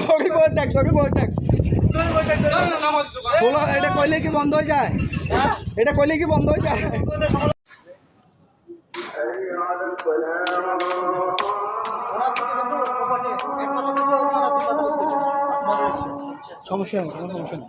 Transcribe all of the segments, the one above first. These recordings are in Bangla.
দড়ি বই থাক দড়ি বই থাক ষোলো এটা কইলে কি বন্ধ হয়ে যায়? এটা কইলে কি বন্ধ হয়ে যায়? সমস্যা নেই কোনো সমস্যা নেই।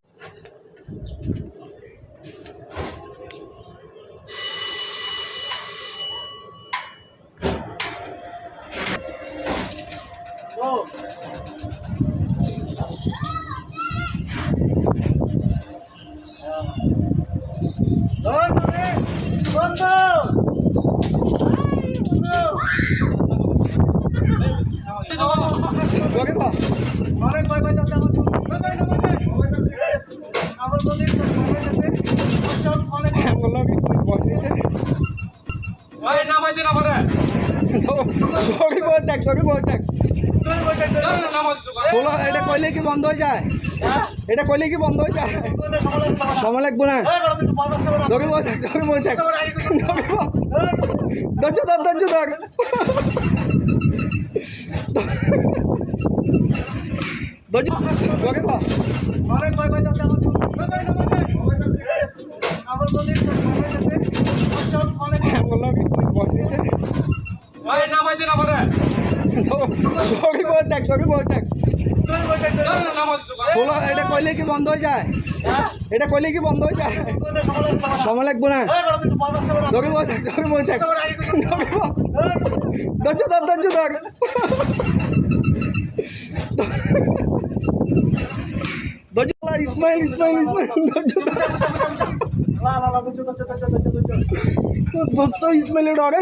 দড়ি দড়ি বই থাক দড়ি বই থাক ষোলো এটা কইলে কি বন্ধ হয়ে যায় এটা কইলে কি বন্ধ হয়ে যায় সময় লাগবে না দড়ি বই থাক দড়ি বই থাক ধৈর্য ধর ধৈর্য ধর বললাম বল দিছে ভাই নামাইতে না পারে দড়ি বই থাক দড়ি বই থাক ষোলো এটা কইলে কি বন্ধ হয়ে যায়? এটা কইলে কি বন্ধ হয়ে যায়? সময় লাগবে না। দড়ি বই থাক দড়ি বই থাক ধৈর্য ধর ধৈর্য ধর। ধৈর্য ধর, ইসমাইল ইসমাইল ইসমাইল ধৈর্য ধর। দোস্ত ইসমাইলের ডরে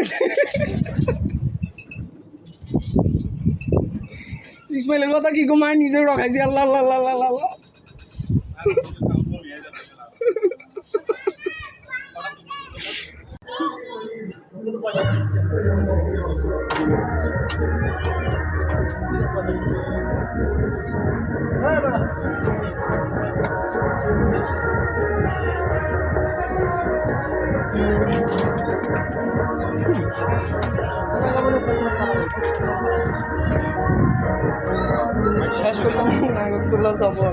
ইসমাইলের কথা কি ঘুমায় নিজের রখাইছি আল্লাহ আল্লাহ আল্লাহ আল্লাহ আল্লাহ। শেষ করলাম নাগরদোলা সফর